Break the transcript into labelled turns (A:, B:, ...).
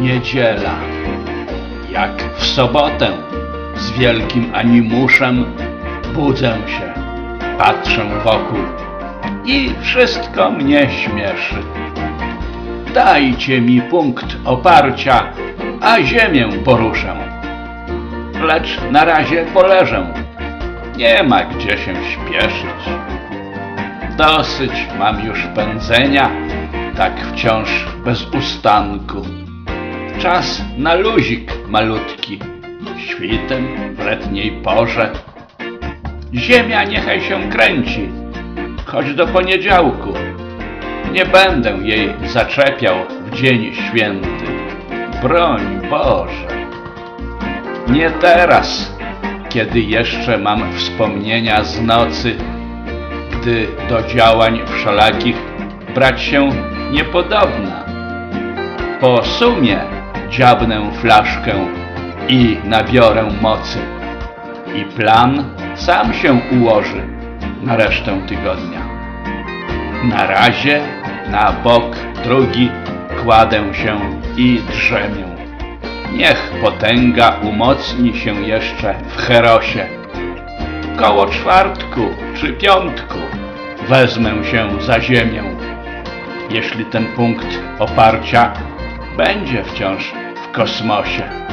A: niedziela. Jak w sobotę z wielkim animuszem budzę się, patrzę wokół i wszystko mnie śmieszy. Dajcie mi punkt oparcia, a ziemię poruszę. Lecz na razie poleżę. Nie ma gdzie się śpieszyć. Dosyć mam już pędzenia, tak wciąż bez ustanku. Czas na luzik malutki, świtem w letniej porze. Ziemia niechaj się kręci, choć do poniedziałku. Nie będę jej zaczepiał w dzień święty. Broń Boże. Nie teraz, kiedy jeszcze mam wspomnienia z nocy, gdy do działań wszelakich brać się niepodobna. Po sumie dziabnę flaszkę i nabiorę mocy. I plan sam się ułoży na resztę tygodnia. Na razie na bok drugi kładę się i drzemię. Niech potęga umocni się jeszcze w Herosie. Koło czwartku czy piątku wezmę się za ziemię, jeśli ten punkt oparcia będzie wciąż kosmosie.